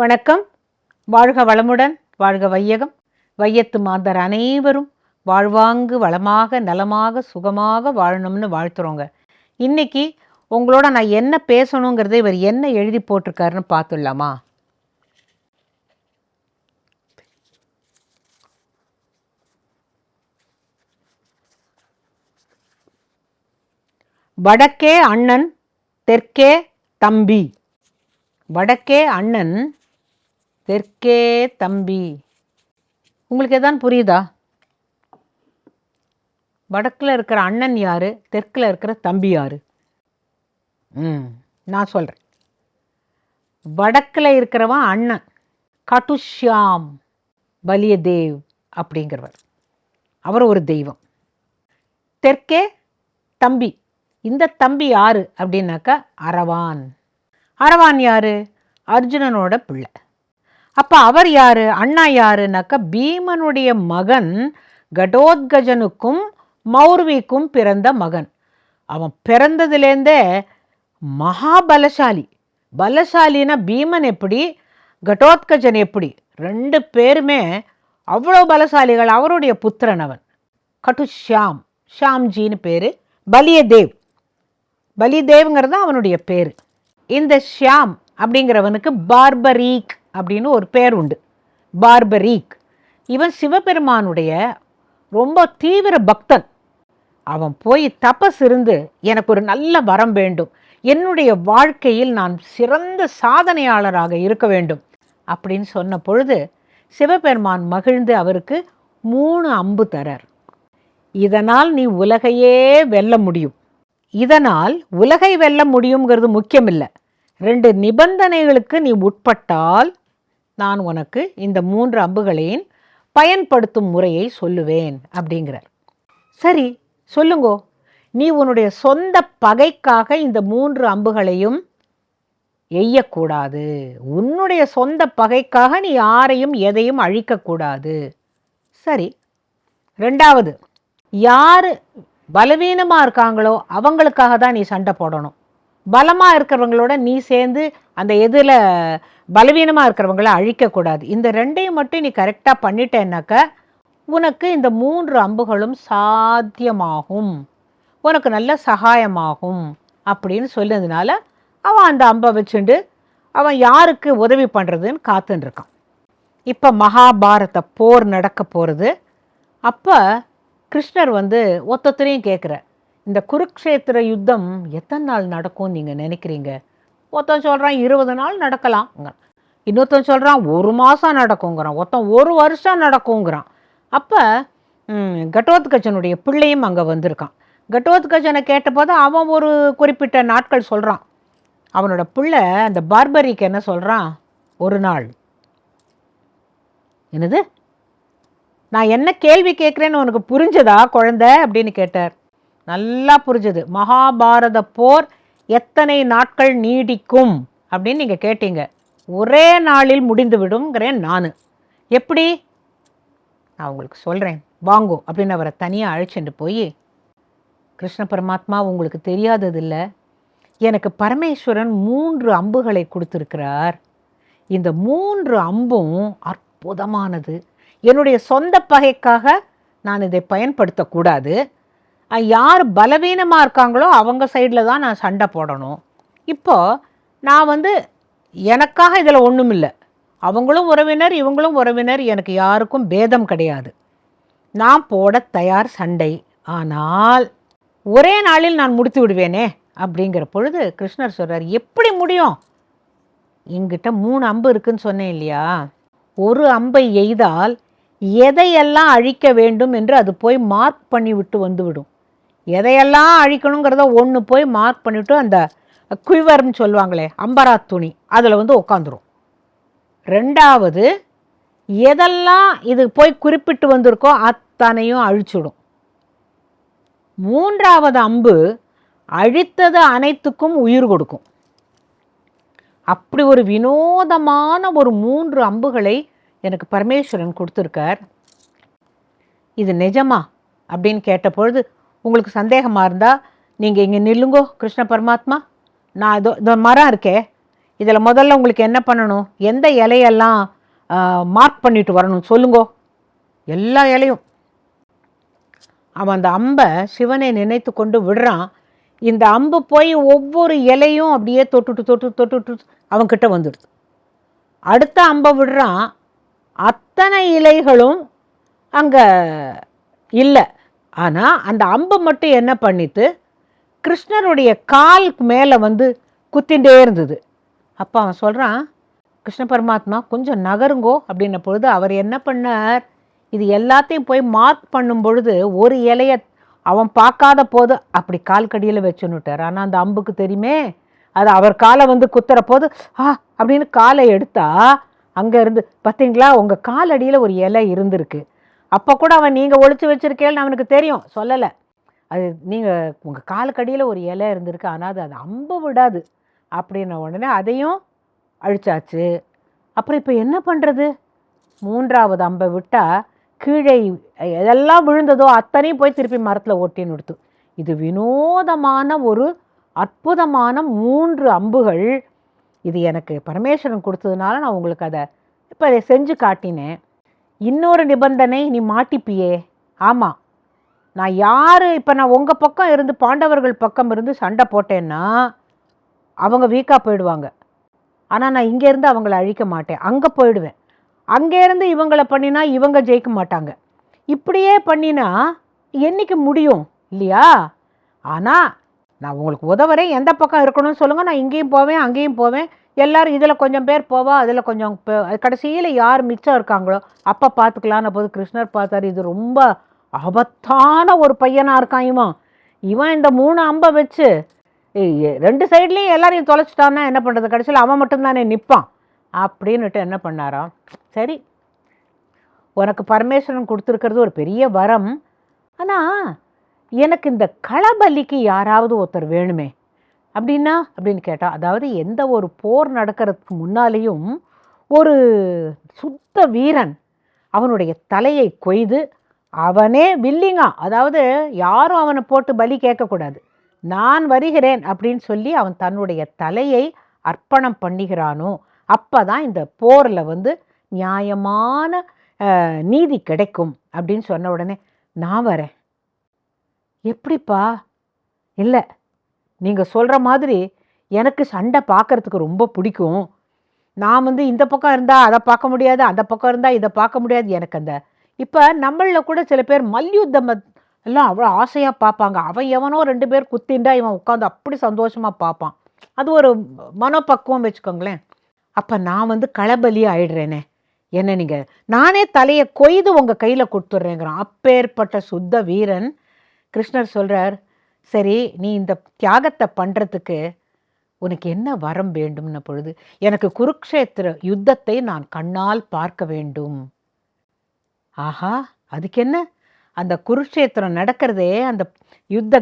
வணக்கம். வாழ்க வளமுடன் வாழ்க வையகம். வையத்து மாந்தர் அனைவரும் வாழ்வாங்கு வளமாக நலமாக சுகமாக வாழணும்னு வாழ்த்துறோங்க. இன்னைக்கு உங்களோட நான் என்ன பேசணுங்கிறத இவர் என்ன எழுதி போட்டிருக்காருன்னு பார்த்துடலாமா? வடக்கே அண்ணன் தெற்கே தம்பி. வடக்கே அண்ணன் தெற்கே தம்பி. உங்களுக்கு எதான் புரியுதா? வடக்கில் இருக்கிற அண்ணன் யார்? தெற்கில் இருக்கிற தம்பி யார்? ம் நான் சொல்கிறேன் வடக்கில் இருக்கிறவன் அண்ணன். கட்டுஷ்யாம் பலியதேவ் அப்படிங்கிறவர். அவர் ஒரு தெய்வம். தெற்கே தம்பி. இந்த தம்பி யார் அப்படின்னாக்கா அரவான். அரவான் யார்? அர்ஜுனனோட பிள்ளை. அப்போ அவர் யாரு? அண்ணா யாருனாக்க பீமனுடைய மகன் கடோத்கஜனுக்கும் மௌர்விக்கும் பிறந்த மகன். அவன் பிறந்ததுலேருந்தே மகாபலசாலி. பலசாலினா பீமன் எப்படி? கடோத்கஜன் எப்படி? ரெண்டு பேருமே அவ்வளோ பலசாலிகள். அவருடைய புத்திரன் அவன். கட்டு ஷியாம். ஷாம்ஜின்னு பேர். பலியதேவ். பலிதேவ்ங்கிறது அவனுடைய பேர். இந்த ஷியாம் அப்படிங்கிறவனுக்கு பார்பரீக் அப்படின்னு ஒரு பேர் உண்டு பார்பரீக். இவன் சிவபெருமானுடைய ரொம்ப தீவிர பக்தன். அவன் போய் தபஸ் இருந்து எனக்கு ஒரு நல்ல வரம் வேண்டும். என்னுடைய வாழ்க்கையில் நான் சிறந்த சாதனையாளராக இருக்க வேண்டும். அப்படின்னு சொன்ன பொழுது சிவபெருமான் மகிழ்ந்து அவருக்கு மூணு அம்பு தரார். இதனால் நீ உலகையே வெல்ல முடியும். இதனால் உலகை வெல்ல முடியுங்கிறது முக்கியமில்லை. ரெண்டு நிபந்தனைகளுக்கு நீ உட்பட்டால் நான் உனக்கு இந்த மூன்று அம்புகளையும் பயன்படுத்தும் முறையை சொல்லுவேன் அப்படிங்கிறார். சரி சொல்லுங்கோ. நீ உன்னுடைய சொந்த பகைக்காக இந்த மூன்று அம்புகளையும் எய்யக்கூடாது. உன்னுடைய சொந்த பகைக்காக நீ யாரையும் எதையும் அழிக்கக்கூடாது. சரி. ரெண்டாவது யார் பலவீனமாக இருக்காங்களோ அவங்களுக்காக தான் நீ சண்டை போடணும். பலமாக இருக்கிறவங்களோட நீ சேர்ந்து அந்த எதில் பலவீனமாக இருக்கிறவங்கள அழிக்கக்கூடாது. இந்த ரெண்டையும் மட்டும் நீ கரெக்டாக பண்ணிட்டேன்னாக்க உனக்கு இந்த மூன்று அம்புகளும் சாத்தியமாகும். உனக்கு நல்ல சகாயமாகும் அப்படின்னு சொன்னதுனால அவன் அந்த அம்பை வச்சுண்டு அவன் யாருக்கு உதவி பண்ணுறதுன்னு காத்துன்னு இருக்கான் இப்போ மகாபாரத போர் நடக்க போகிறது அப்போ கிருஷ்ணர் வந்து ஒத்தொத்தரையும் கேட்குற இந்த குருக்ஷேத்திர யுத்தம் எத்தனை நாள் நடக்கும்னு நீங்கள் நினைக்கிறீங்க? ஒருத்தன் சொல்கிறான் இருபது நாள் நடக்கலாம் இன்னொருத்தன் சொல்கிறான் ஒரு மாதம் நடக்குங்கிறான் ஒருத்தன் ஒரு வருஷம் நடக்குங்கிறான் அப்போ கட்டோத்கஜனுடைய பிள்ளையும் அங்கே வந்திருக்கான். கட்டோத்கஜனை கேட்டபோது அவன் ஒரு குறிப்பிட்ட நாட்கள் சொல்கிறான் அவனோட பிள்ளை அந்த பார்பரிக்கு என்ன சொல்கிறான் ஒரு நாள். என்னது? நான் என்ன கேள்வி கேட்குறேன்னு உனக்கு புரிஞ்சதா குழந்த? அப்படின்னு கேட்டார். நல்லா புரிஞ்சது. மகாபாரத போர் எத்தனை நாட்கள் நீடிக்கும் அப்படின்னு நீங்கள் கேட்டீங்க. ஒரே நாளில் முடிந்து விடுங்கிறேன் நான். எப்படி? நான் உங்களுக்கு சொல்கிறேன் வாங்கோ அப்படின்னு அவரை தனியாக அழைச்சிட்டு போய் கிருஷ்ண பரமாத்மா உங்களுக்கு தெரியாதது இல்லை எனக்கு பரமேஸ்வரன் மூன்று அம்புகளை கொடுத்துருக்கிறார். இந்த மூன்று அம்பும் அற்புதமானது. என்னுடைய சொந்த பகைக்காக நான் இதை பயன்படுத்தக்கூடாது. யார் பலவீனமாக இருக்காங்களோ அவங்க சைடில் தான் நான் சண்டை போடணும். இப்போது நான் வந்து எனக்காக இதில் ஒன்றும் இல்லை. அவங்களும் உறவினர் இவங்களும் உறவினர் எனக்கு யாருக்கும் பேதம் கிடையாது. நான் போட தயார் சண்டை. ஆனால் ஒரே நாளில் நான் முடித்து விடுவேனே அப்படிங்கிற பொழுது கிருஷ்ணர் சொல்கிறார் எப்படி முடியும்? எங்கிட்ட மூணு அம்பு இருக்குன்னு சொன்னேன் இல்லையா? ஒரு அம்பை எய்தால் எதையெல்லாம் அழிக்க வேண்டும் என்று அது போய் மார்க் பண்ணி விட்டு வந்துவிடும். எதையெல்லாம் அழிக்கணுங்கிறத ஒன்று போய் மார்க் பண்ணிவிட்டு அந்த குய்வர்னு சொல்லுவாங்களே அம்பரா துணி அதில் வந்து உட்காந்துரும் ரெண்டாவது எதெல்லாம் இது போய் குறிப்பிட்டு வந்திருக்கோ அத்தனையும் அழிச்சுடும். மூன்றாவது அம்பு அழித்தது அனைத்துக்கும் உயிர் கொடுக்கும். அப்படி ஒரு வினோதமான ஒரு மூன்று அம்புகளை எனக்கு பரமேஸ்வரன் கொடுத்துருக்கார். இது நிஜமா? அப்படின்னு கேட்ட பொழுது உங்களுக்கு சந்தேகமாக இருந்தால் நீங்கள் இங்கே நில்லுங்கோ கிருஷ்ண பரமாத்மா. நான் இதோ இந்த மரம் இருக்கே. இதில் முதல்ல உங்களுக்கு என்ன பண்ணணும்? எந்த இலையெல்லாம் மார்க் பண்ணிட்டு வரணும் சொல்லுங்கோ. எல்லா இலையும். அவன் அந்த அம்பை சிவனை நினைத்து கொண்டு விடுறான். இந்த அம்பு போய் ஒவ்வொரு இலையும் அப்படியே தொட்டுட்டு தொட்டு தொட்டுட்டு அவன்கிட்ட வந்துடுது. அடுத்த அம்பை விடுறான். அத்தனை இலைகளும் அங்கே இல்லை. ஆனால் அந்த அம்பு மட்டும் என்ன பண்ணித்து கிருஷ்ணருடைய காலுக்கு மேலே வந்து குத்திண்டே இருந்தது. அப்போ அவன் சொல்கிறான் கிருஷ்ண பரமாத்மா கொஞ்சம் நகருங்கோ அப்படின்ன பொழுது அவர் என்ன பண்ணார்? இது எல்லாத்தையும் போய் மார்க் பண்ணும் பொழுது ஒரு இலைய அவன் பார்க்காத போது அப்படி கால் கடியில் வச்சுன்னுட்டார். ஆனால் அந்த அம்புக்கு தெரியுமே அது அவர் காலை வந்து குத்துற போது ஆ அப்படின்னு காலை எடுத்தா அங்கே இருந்து பார்த்தீங்களா உங்கள் காலடியில் ஒரு இலை இருந்திருக்கு. அப்போ கூட அவன் நீங்கள் ஒழிச்சு வச்சுருக்கேன்னு அவனுக்கு தெரியும். சொல்லலை. அது நீங்கள் உங்கள் காலுக்கடியில் ஒரு இலை இருந்திருக்கு. ஆனால் அது அது அம்ப விடாது. அப்படின்ன உடனே அதையும் அழிச்சாச்சு. அப்புறம் இப்போ என்ன பண்ணுறது மூன்றாவது அம்பை விட்டால் கீழே எதெல்லாம் விழுந்ததோ அத்தனையும் போய் திருப்பி மரத்தில் ஒட்டின்னு கொடுத்து இது வினோதமான ஒரு அற்புதமான மூன்று அம்புகள். இது எனக்கு பரமேஸ்வரன் கொடுத்ததுனால நான் உங்களுக்கு அதை இப்போ அதை செஞ்சு காட்டினேன். இன்னொரு நிபந்தனை நீ மாட்டிப்பியே. ஆமாம் நான் யார் இப்போ நான் உங்கள் பக்கம் இருந்து பாண்டவர்கள் பக்கம் இருந்து சண்டை போட்டேன்னா அவங்க வீக்காக போயிடுவாங்க. ஆனால் நான் இங்கேருந்து அவங்கள அழிக்க மாட்டேன். அங்கே போயிடுவேன். அங்கேருந்து இவங்கள பண்ணினா இவங்க ஜெயிக்க மாட்டாங்க. இப்படியே பண்ணினா என்னைக்கு முடியும்? இல்லையா? ஆனால் நான் உங்களுக்கு உதவுறேன். எந்த பக்கம் இருக்கணும்னு சொல்லுங்கள் நான் இங்கேயும் போவேன் அங்கேயும் போவேன். எல்லாரும் இதில் கொஞ்சம் பேர் போவா அதில் கொஞ்சம் கடைசியில் யார் மிச்சம் இருக்காங்களோ அப்போ பார்த்துக்கலான்னு போது கிருஷ்ணர் பார்த்தாரு இது ரொம்ப ஆபத்தான ஒரு பையனாக இருக்கான் இவன். இவன் இந்த மூணு அம்பை வச்சு ரெண்டு சைட்லேயும் எல்லாரையும் தொலைச்சிட்டான்னா என்ன பண்ணுறது கடைசியில் அவன் மட்டும்தானே நிற்பான் அப்படின்னுட்டு என்ன பண்ணாராம்? சரி உனக்கு பரமேஸ்வரன் கொடுத்துருக்கிறது ஒரு பெரிய வரம். ஆனால் எனக்கு இந்த களபலிக்கு யாராவது ஒருத்தர் வேணுமே. அப்படின்னா அப்படின்னு கேட்டால் அதாவது எந்த ஒரு போர் நடக்கிறதுக்கு முன்னாலேயும் ஒரு சுத்த வீரன் அவனுடைய தலையை கொய்து அவனே வில்லிங்கா. அதாவது யாரும் அவனை போட்டு பலி கேட்கக்கூடாது. நான் வருகிறேன் அப்படின்னு சொல்லி அவன் தன்னுடைய தலையை அர்ப்பணம் பண்ணுகிறானோ அப்போ தான் இந்த போரில் வந்து நியாயமான நீதி கிடைக்கும் அப்படின்னு சொன்ன உடனே நான் வரேன். எப்படிப்பா? இல்லை நீங்கள் சொல்கிற மாதிரி எனக்கு சண்டை பார்க்கறதுக்கு ரொம்ப பிடிக்கும். நான் வந்து இந்த பக்கம் இருந்தால் அதை பார்க்க முடியாது அந்த பக்கம் இருந்தால் இதை பார்க்க முடியாது எனக்கு அந்த. இப்போ நம்மளில் கூட சில பேர் மல்யுத்தம் எல்லாம் அவ்வளோ ஆசையாக பார்ப்பாங்க அவன் எவனோ ரெண்டு பேர் குத்திண்டா இவன் உட்காந்து அப்படி சந்தோஷமாக பார்ப்பான் அது ஒரு மனப்பக்குவம் வச்சுக்கோங்களேன். அப்போ நான் வந்து களபலி ஆயிடுறேனே. என்ன நீங்கள் நானே தலையை கொய்து உங்கள் கையில் கொடுத்துட்றேங்கிறான். அப்பேற்பட்ட சுத்த வீரன் கிருஷ்ணர் சொல்கிறார் சரி நீ இந்த தியாகத்தை பண்ணுறதுக்கு உனக்கு என்ன வரம் வேண்டும்ன பொழுது எனக்கு குருக்ஷேத்திர யுத்தத்தை நான் கண்ணால் பார்க்க வேண்டும். ஆஹா அதுக்கு என்ன? அந்த குருக்ஷேத்திரம் நடக்கிறதே அந்த யுத்த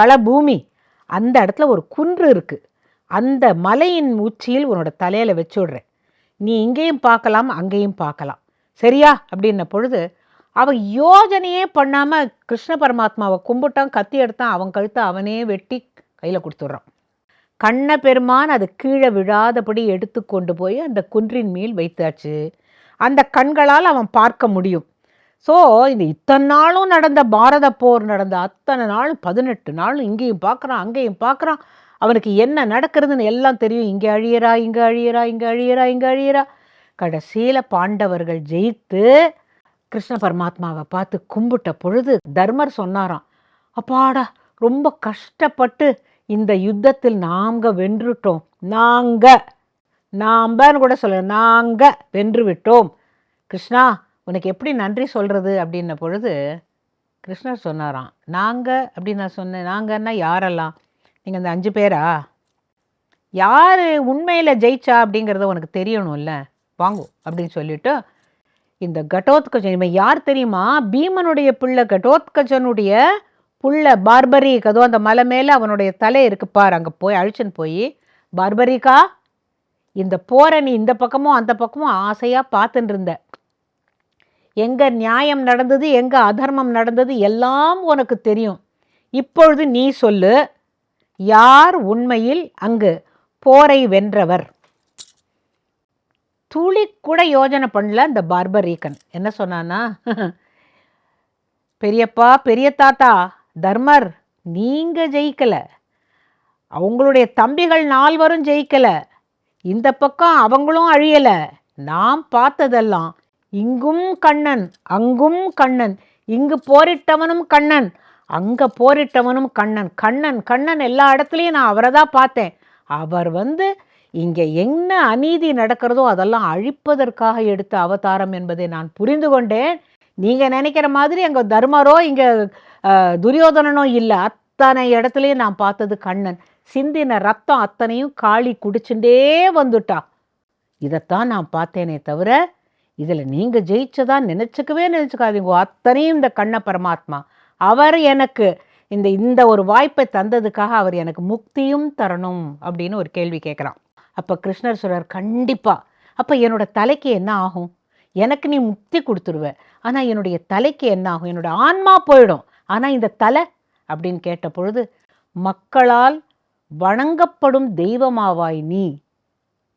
களபூமி. அந்த இடத்துல ஒரு குன்று இருக்குது அந்த மலையின் உச்சியில் உன்னோட தலையில் வச்சு விடுறேன் நீ இங்கேயும் பார்க்கலாம் அங்கேயும் பார்க்கலாம். சரியா? அப்படின்ன பொழுது அவன் யோஜனையே பண்ணாமல் கிருஷ்ண பரமாத்மாவை கும்பிட்டான் கத்தி எடுத்தான் அவன் கழுத்தை அவனே வெட்டி கையில் கொடுத்துட்றான். கண்ண பெருமான் அது கீழே விழாதபடி எடுத்து கொண்டு போய் அந்த குன்றின் மேல் வைத்தாச்சு. அந்த கண்களால் அவன் பார்க்க முடியும். ஸோ இந்த இத்தனை நாளும் நடந்த பாரத போர் நடந்த அத்தனை நாளும் பதினெட்டு நாளும் இங்கேயும் பார்க்குறான் அங்கேயும் பார்க்குறான். அவனுக்கு என்ன நடக்கிறதுன்னு எல்லாம் தெரியும். இங்கே அழியறா இங்கே அழியறா இங்கே அழியறா இங்கே அழியறா. கடைசியில் பாண்டவர்கள் ஜெயித்து கிருஷ்ண பரமாத்மாவை பார்த்து கும்பிட்ட பொழுது தர்மர் சொன்னாராம் அப்பாடா ரொம்ப கஷ்டப்பட்டு இந்த யுத்தத்தில் நாங்க வென்றுட்டோம். நாங்க நாம்பன்னு கூட சொல்ல நாங்க வென்று விட்டோம் கிருஷ்ணா உனக்கு எப்படி நன்றி சொல்றது? அப்படின்ன பொழுது கிருஷ்ணர் சொன்னாராம் நாங்க அப்படின்னு நான் சொன்னேன் நாங்கன்னா யாரெல்லாம்? நீங்கள் இந்த அஞ்சு பேரா? யார் உண்மையில் ஜெயிச்சா அப்படிங்கிறத உனக்கு தெரியணும்ல? வாங்கும் அப்படின்னு சொல்லிட்டு இந்த கடோத்கஜன் இவன் யார் தெரியுமா? பீமனுடைய பிள்ளை கடோத்கஜனுடைய புள்ள பார்பரிக் அதோ அந்த மலை மேலே அவனுடைய தலை இருக்குப்பார் அங்கே போய் அழிச்சுன்னு போய் பார்பரிக்கா இந்த போரை நீ இந்த பக்கமும் அந்த பக்கமும் ஆசையாக பார்த்துட்டு இருந்த. எங்கே நியாயம் நடந்தது எங்கே அதர்மம் நடந்தது எல்லாம் உனக்கு தெரியும். இப்பொழுது நீ சொல்லு யார் உண்மையில் அங்கு போரை வென்றவர்? துளி கூட யோஜனை பண்ணல இந்த பார்பரீகன் என்ன சொன்னான்னா பெரியப்பா பெரிய தாத்தா தர்மர் நீங்கள் ஜெயிக்கலை. அவங்களுடைய தம்பிகள் நால்வரும் ஜெயிக்கலை. இந்த பக்கம் அவங்களும் அழியலை. நாம் பார்த்ததெல்லாம் இங்கும் கண்ணன் அங்கும் கண்ணன். இங்கு போரிட்டவனும் கண்ணன் அங்கே போரிட்டவனும் கண்ணன். கண்ணன் கண்ணன் எல்லா இடத்துலையும் நான் அவரை தான் பார்த்தேன். அவர் வந்து இங்கே என்ன அநீதி நடக்கிறதோ அதெல்லாம் அழிப்பதற்காக எடுத்த அவதாரம் என்பதை நான் புரிந்து கொண்டேன். நீங்கள் நினைக்கிற மாதிரி அங்கே தர்மரோ இங்கே துரியோதனனோ இல்லை. அத்தனை இடத்துலையும் நான் பார்த்தது கண்ணன். சிந்தின ரத்தம் அத்தனையும் காளி குடிச்சுட்டே வந்துட்டா. இதைத்தான் நான் பார்த்தேனே தவிர இதில் நீங்கள் ஜெயிச்சதா நினச்சிக்கவே நினச்சிக்காதீங்க. அத்தனையும் இந்த கண்ண பரமாத்மா. அவர் எனக்கு இந்த இந்த ஒரு வாய்ப்பை தந்ததுக்காக அவர் எனக்கு முக்தியும் தரணும் அப்படின்னு ஒரு கேள்வி கேட்குறான். அப்போ கிருஷ்ணர் சொல்கிறார் கண்டிப்பாக அப்போ என்னோட தலைக்கு என்ன ஆகும்? எனக்கு நீ முக்தி கொடுத்துருவ. ஆனால் என்னுடைய தலைக்கு என்ன ஆகும்? என்னோட ஆன்மா போயிடும். ஆனால் இந்த தலை? அப்படின்னு கேட்ட பொழுது மக்களால் வணங்கப்படும் தெய்வமாவாய் நீ.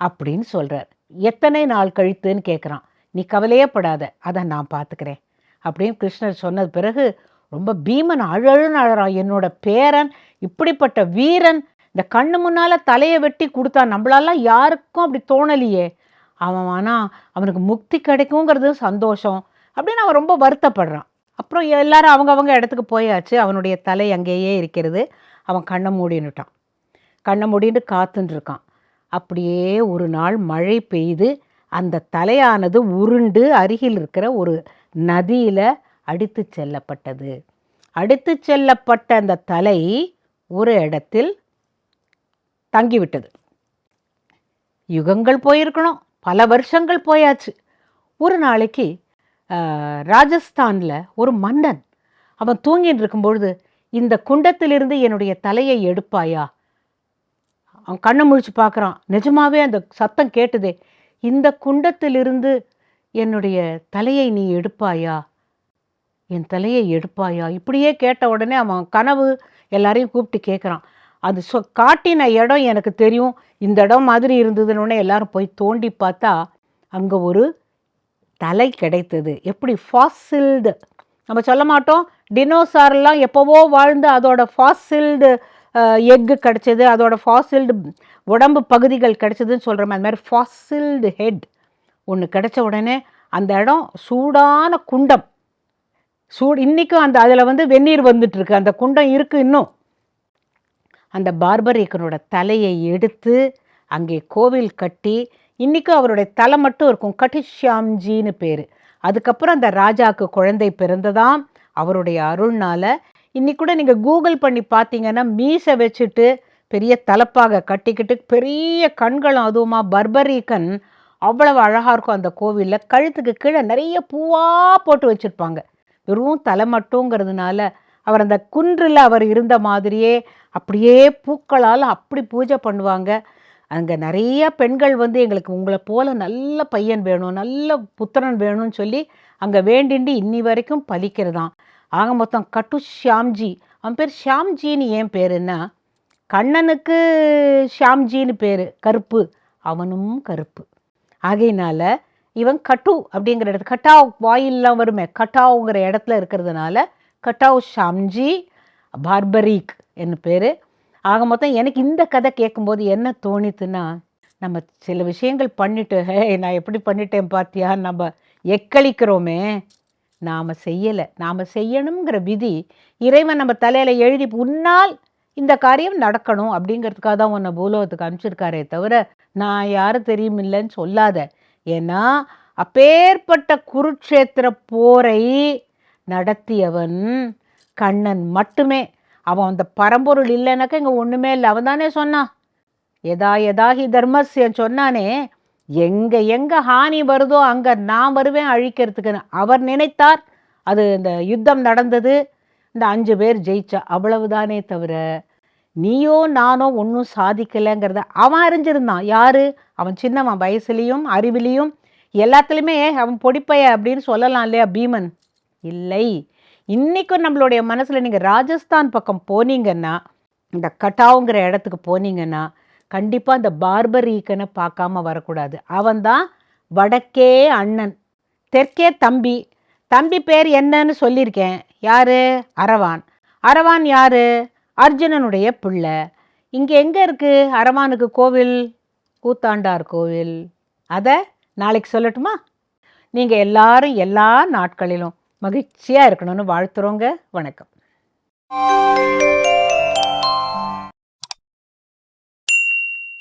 அப்படின்னு சொல்கிறார் எத்தனை நாள் கழித்துன்னு கேட்குறான் நீ கவலையே படாத. அதை நான் பார்த்துக்கிறேன் அப்படின்னு கிருஷ்ணர் சொன்னது பிறகு ரொம்ப பீமன் அழழுன்னு அழறான் என்னோட பேரன் இப்படிப்பட்ட வீரன் இந்த கண்ணு முன்னால் தலையை வெட்டி கொடுத்தா நம்மளாலாம் யாருக்கும் அப்படி தோணலையே. அவன் ஆனால் அவனுக்கு முக்தி கிடைக்குங்கிறது சந்தோஷம் அப்படின்னு அவன் ரொம்ப வருத்தப்படுறான். அப்புறம் எல்லாரும் அவங்க இடத்துக்கு போயாச்சு. அவனுடைய தலை அங்கேயே இருக்கிறது. அவன் கண்ணை மூடின்னுட்டான். கண்ணை மூடின்னு காத்துன்னு அப்படியே ஒரு நாள் மழை பெய்து அந்த தலையானது உருண்டு அருகில் இருக்கிற ஒரு நதியில் அடித்து செல்லப்பட்டது. அடித்து செல்லப்பட்ட அந்த தலை ஒரு இடத்தில் தங்கிவிட்டது. யுகங்கள் போயிருக்கணும். பல வருஷங்கள் போயாச்சு. ஒரு நாளைக்கு ராஜஸ்தானில் ஒரு மன்னன் அவன் தூங்கிட்டு இருக்கும்பொழுது இந்த குண்டத்திலிருந்து என்னுடைய தலையை எடுப்பாயா? அவன் கண்ணை முழிச்சு பார்க்குறான். நிஜமாவே அந்த சத்தம் கேட்டுதே. இந்த குண்டத்திலிருந்து என்னுடைய தலையை நீ எடுப்பாயா? என் தலையை எடுப்பாயா? இப்படியே கேட்ட உடனே அவன் கனவு எல்லாரையும் கூப்பிட்டு கேட்குறான் அது சொ காட்டின இடம் எனக்கு தெரியும். இந்த இடம் மாதிரி இருந்ததுன்னு எல்லாரும் போய் தோண்டி பார்த்தா அங்கே ஒரு தலை கிடைத்தது. எப்படி? ஃபாசில்டு நம்ம சொல்ல மாட்டோம். டினோசார்லாம் எப்போவோ வாழ்ந்து அதோட ஃபாசில்டு எக்கு கிடச்சிது. அதோட ஃபாசில்டு உடம்பு பகுதிகள் கிடச்சிதுன்னு சொல்கிறோம் அது மாதிரி ஃபாசில்டு ஹெட் ஒன்று கிடச்ச உடனே அந்த இடம் சூடான குண்டம். சூடு இன்றைக்கும் அந்த அதில் வந்து வெந்நீர் வந்துட்டுருக்கு அந்த குண்டம் இருக்குது இன்னும். அந்த பார்பரேக்கனோட தலையை எடுத்து அங்கே கோவில் கட்டி இன்றைக்கும் அவருடைய தலை மட்டும் இருக்கும் கட்டிஷாம்ஜின்னு பேர். அதுக்கப்புறம் அந்த ராஜாவுக்கு குழந்தை பிறந்ததாம் அவருடைய அருள்னால். இன்றைக்கி கூட நீங்கள் கூகுள் பண்ணி பார்த்தீங்கன்னா மீசை வச்சுட்டு பெரிய தலைப்பாக கட்டிக்கிட்டு பெரிய கண்களும் அதுவுமா பர்பரீக்கன் அவ்வளவு அழகாக இருக்கும் அந்த கோவிலில். கழுத்துக்கு கீழே நிறைய பூவாக போட்டு வச்சுருப்பாங்க. வெறும் தலை மட்டுங்கிறதுனால அவர் அந்த குன்றில் அவர் இருந்த மாதிரியே அப்படியே பூக்களால் அப்படி பூஜை பண்ணுவாங்க. அங்கே நிறைய பெண்கள் வந்து எங்களுக்கு உங்களை போல் நல்ல பையன் வேணும் நல்ல புத்திரன் வேணும்னு சொல்லி அங்கே வேண்டிண்டு இன்னி வரைக்கும் பலிக்கிறதான் ஆக மொத்தம் கட்டு ஷியாம்ஜி. அவன் பேர் ஷியாம்ஜின்னு ஏன் பேருன்னா கண்ணனுக்கு ஷியாம்ஜின்னு பேர். கருப்பு. அவனும் கருப்பு. ஆகையினால இவன் கட்டு அப்படிங்கிற இடத்து கட்டாவ் வாயிலெலாம் வருமே கட்டாவுங்கிற இடத்துல இருக்கிறதுனால கட்டாவ் ஷாம்ஜி பார்பரீக் என்ன பேர். ஆக மொத்தம் எனக்கு இந்த கதை கேட்கும்போது என்ன தோணித்துன்னா நம்ம சில விஷயங்கள் பண்ணிட்டு ஹே நான் எப்படி பண்ணிட்டேன் பார்த்தியா நம்ம எக்களிக்கிறோமே. நாம் செய்யலை. நாம் செய்யணுங்கிற விதி இறைவன் நம்ம தலையில் எழுதி உன்னால் இந்த காரியம் நடக்கணும் அப்படிங்கிறதுக்காக தான் உன்னை பூலோகத்துக்கு அனுப்பிச்சிருக்காரே தவிர நான் யாரும் தெரியும் இல்லைன்னு சொல்லாத. ஏன்னா அப்பேற்பட்ட குருட்சேத்திர போரை நடத்தியவன் கண்ணன் மட்டுமே. அவன் அந்த பரம்பொருள் இல்லைனாக்கா இங்கே ஒன்றுமே இல்லை. அவன் தானே சொன்னான். எதா எதாகி தர்மஸ்யன் சொன்னானே எங்கே எங்கே ஹானி வருதோ அங்கே நான் வருவேன் அழிக்கிறதுக்குன்னு. அவர் நினைத்தார் அது இந்த யுத்தம் நடந்தது. இந்த அஞ்சு பேர் ஜெயிச்சா அவ்வளவுதானே தவிர நீயோ நானோ ஒன்றும் சாதிக்கலைங்கிறத அவன் அறிஞ்சிருந்தான். யார்? அவன் சின்னவன் வயசுலேயும் அறிவிலையும் எல்லாத்துலேயுமே அவன் பொடிப்பைய அப்படின்னு சொல்லலாம் இல்லையா பீமன்? இல்லை. இன்றைக்கும் நம்மளுடைய மனசில் நீங்கள் ராஜஸ்தான் பக்கம் போனீங்கன்னா இந்த கட்டாவுங்கிற இடத்துக்கு போனீங்கன்னா கண்டிப்பாக இந்த பார்பர் ஈக்கனை பார்க்காம வரக்கூடாது. அவன்தான் வடக்கே அண்ணன் தெற்கே தம்பி. தம்பி பேர் என்னன்னு சொல்லியிருக்கேன். யார்? அரவான். அரவான் யார்? அர்ஜுனனுடைய பிள்ளை. இங்கே எங்கே இருக்குது அரவானுக்கு கோவில் கூத்தாண்டார் கோவில். அதை நாளைக்கு சொல்லட்டுமா? நீங்கள் எல்லாரும் எல்லா நாட்களிலும் மகிழ்ச்சியாக இருக்கணும்னு வாழ்த்துறோங்க. வணக்கம்.